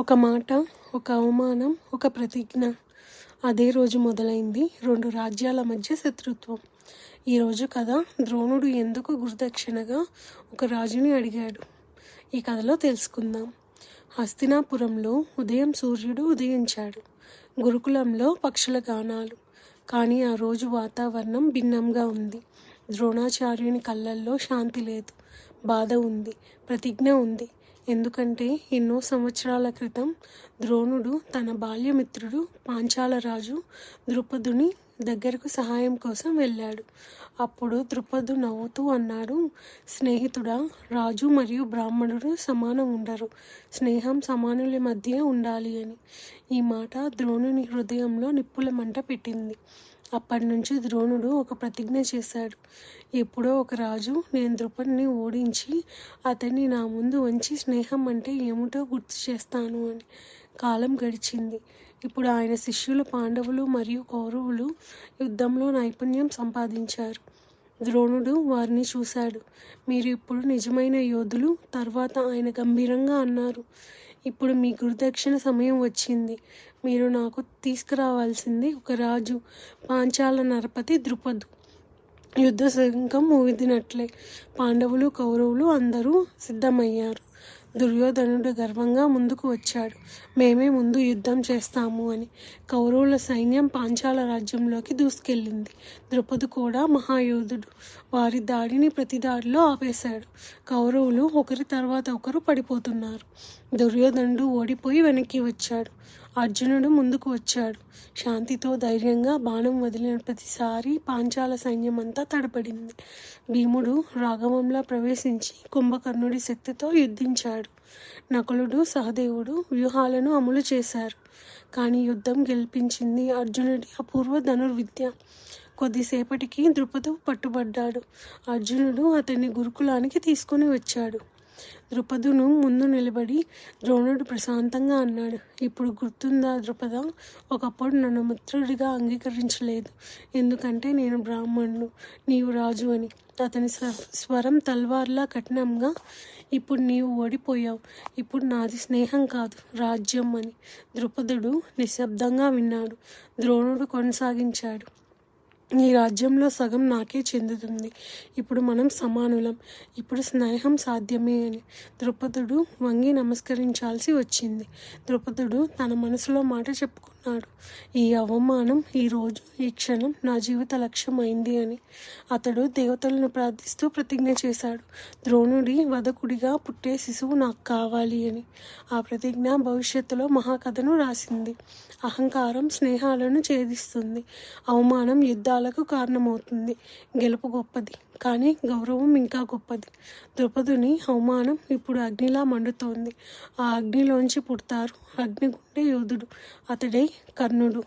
ఒక మాట ఒక అవమానం ఒక ప్రతిజ్ఞ. అదే రోజు మొదలైంది రెండు రాజ్యాల మధ్య శత్రుత్వం. ఈరోజు కథ ద్రోణుడు ఎందుకు గురుదక్షిణగా ఒక రాజుని అడిగాడు. ఈ కథలో తెలుసుకుందాం. హస్తినాపురంలో ఉదయం సూర్యుడు ఉదయించాడు. గురుకులంలో పక్షుల గానాలు. కానీ ఆ రోజు వాతావరణం భిన్నంగా ఉంది. ద్రోణాచార్యుని కళ్ళల్లో శాంతి లేదు. బాధ ఉంది. ప్రతిజ్ఞ ఉంది. ఎందుకంటే ఎన్నో సంవత్సరాల క్రితం ద్రోణుడు తన బాల్యమిత్రుడు పాంచాలరాజు ద్రుపదుని దగ్గరకు సహాయం కోసం వెళ్ళాడు. అప్పుడు ద్రుపదు నవ్వుతూ అన్నాడు స్నేహితుడా రాజు మరియు బ్రాహ్మణుడు సమానం ఉండరు. స్నేహం సమానుల మధ్య ఉండాలి అని. ఈ మాట ద్రోణుని హృదయంలో నిప్పుల మంట పెట్టింది. అప్పటి నుంచి ద్రోణుడు ఒక ప్రతిజ్ఞ చేశాడు. ఎప్పుడో ఒక రాజు నేను ద్రుపదిని ఓడించి అతన్ని నా ముందు వంచి స్నేహం అంటే ఏమిటో గుర్తు చేస్తాను అని. కాలం గడిచింది. ఇప్పుడు ఆయన శిష్యులు పాండవులు మరియు కౌరవులు యుద్ధంలో నైపుణ్యం సంపాదించారు. ద్రోణుడు వారిని చూశాడు. మీరు ఇప్పుడు నిజమైన యోధులు తర్వాత ఆయన గంభీరంగా అన్నారు. ఇప్పుడు మీ గురుదక్షిణ సమయం వచ్చింది. మీరు నాకు తీసుకురావాల్సింది ఒక రాజు పాంచాల నరపతి ద్రుపదు. యుద్ధ సంఘం ఊదినట్లే పాండవులు కౌరవులు అందరూ సిద్ధమయ్యారు. దుర్యోధనుడు గర్వంగా ముందుకు వచ్చాడు. మేమే ముందు యుద్ధం చేస్తాము అని కౌరవుల సైన్యం పాంచాల రాజ్యంలోకి దూసుకెళ్ళింది. ద్రుపదు కూడా మహాయోధుడు. వారి దాడిని ప్రతి దాడిలో ఆపేశాడు. కౌరవులు ఒకరి తర్వాత ఒకరు పడిపోతున్నారు. దుర్యోధనుడు ఓడిపోయి వెనక్కి వచ్చాడు. అర్జునుడు ముందుకు వచ్చాడు. శాంతితో ధైర్యంగా బాణం వదిలిన ప్రతిసారి పాంచాల సైన్యం అంతా తడపడింది భీముడు రాఘవంలో ప్రవేశించి కుంభకర్ణుడి శక్తితో యుద్ధించాడు. నకులుడు సహదేవుడు వ్యూహాలను అమలు చేశారు. కానీ యుద్ధం గెలిపించింది అర్జునుడి అపూర్వ ధనుర్విద్య. కొద్దిసేపటికి ద్రుపదు పట్టుబడ్డాడు. అర్జునుడు అతన్ని గురుకులానికి తీసుకుని వచ్చాడు. ద్రుపదును ముందు నిలబడి ద్రోణుడు ప్రశాంతంగా అన్నాడు. ఇప్పుడు గుర్తుందా ద్రుపద? ఒకప్పుడు నన్ను మిత్రుడిగా అంగీకరించలేదు. ఎందుకంటే నేను బ్రాహ్మణుడు నీవు రాజు అని. అతని స్వరం తల్వార్లా కఠినంగా ఇప్పుడు నీవు ఓడిపోయావు. ఇప్పుడు నాది స్నేహం కాదు రాజ్యం అని. ద్రుపదుడు నిశ్శబ్దంగా విన్నాడు. ద్రోణుడు కొనసాగించాడు. ఈ రాజ్యంలో సగం నాకే చెందుతుంది. ఇప్పుడు మనం సమానులం. ఇప్పుడు స్నేహం సాధ్యమే అని ద్రుపదుడు వంగి నమస్కరించాల్సి వచ్చింది. ద్రుపదుడు తన మనసులో మాట చెప్పుకున్నాడు. ఈ అవమానం ఈ రోజు ఈ క్షణం నా జీవిత లక్ష్యం అయింది అని అతడు దేవతలను ప్రార్థిస్తూ ప్రతిజ్ఞ చేశాడు. ద్రోణుడి వదకుడిగా పుట్టే శిశువు నాకు కావాలి అని ఆ ప్రతిజ్ఞ భవిష్యత్తులో మహాకథను రాసింది. అహంకారం స్నేహాలను ఛేదిస్తుంది. అవమానం గెలుపాలకు కారణమవుతుంది. గెలుపు గొప్పది కానీ గౌరవం ఇంకా గొప్పది. ద్రుపదుని అవమానం ఇప్పుడు అగ్నిలా మండుతోంది. ఆ అగ్నిలోంచి పుడతారు. అగ్నిగుండే యోధుడు అతడే కర్ణుడు.